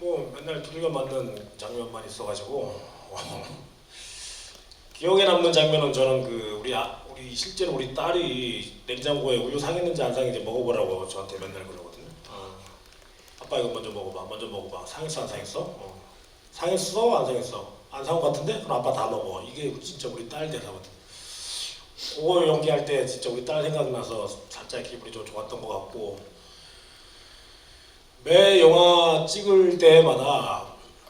뭐 맨날 두들겨 맞는 장면만 있어가지고 기억에 남는 장면은 저는 그 우리 아, 우리 실제로 우리 딸이 냉장고에 우유 상했는지 안 상했는지 먹어보라고 저한테 맨날 그러거든요. 어. 아빠 이거 먼저 먹어봐, 먼저 먹어봐. 상했어 안 상했어? 어. 상했어 안 상했어? 안 상한 것 같은데? 그럼 아빠 다 먹어. 이게 진짜 우리 딸 대사거든. 그거 연기할 때 진짜 우리 딸 생각나서 살짝 기분이 좀 좋았던 것 같고 매 영화 찍을 때마다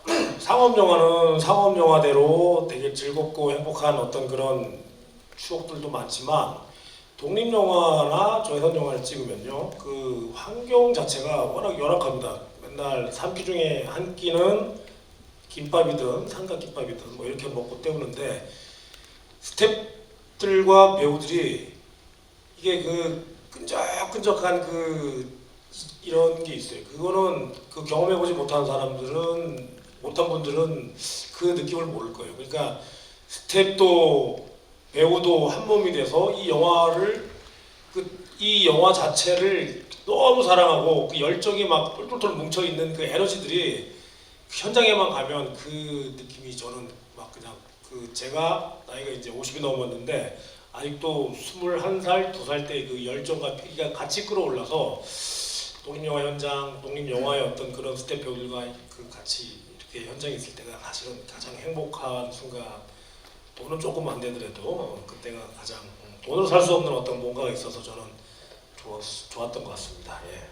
상업 영화는 상업 영화대로 되게 즐겁고 행복한 어떤 그런 추억들도 많지만 독립 영화나 저예산 영화를 찍으면요 그 환경 자체가 워낙 열악합니다. 맨날 삼끼 중에 한 끼는 김밥이든 삼각김밥이든 뭐 이렇게 먹고 때우는데 스태프들과 배우들이 이게 그 끈적끈적한 그 이런 게 있어요. 그거는 그 경험해보지 못한 사람들은 못한 분들은 그 느낌을 모를 거예요. 그러니까 스텝도 배우도 한 몸이 돼서 이 영화를 그 이 영화 자체를 너무 사랑하고 그 열정이 막 똘똘똘 뭉쳐 있는 그 에너지들이 그 현장에만 가면 그 느낌이 저는 막 그냥 그 제가 나이가 이제 50이 넘었는데 아직도 21살, 2살 때 그 열정과 패기가 같이 끌어올라서 독립영화 현장, 독립영화의 어떤 그런 스텝 배우들과 그 같이 이렇게 현장에 있을 때가 사실은 가장 행복한 순간 돈은 조금 안 되더라도 그때가 가장 음, 돈으로 살 수 없는 어떤 뭔가가 있어서 저는 좋았, 좋았던 것 같습니다. 예.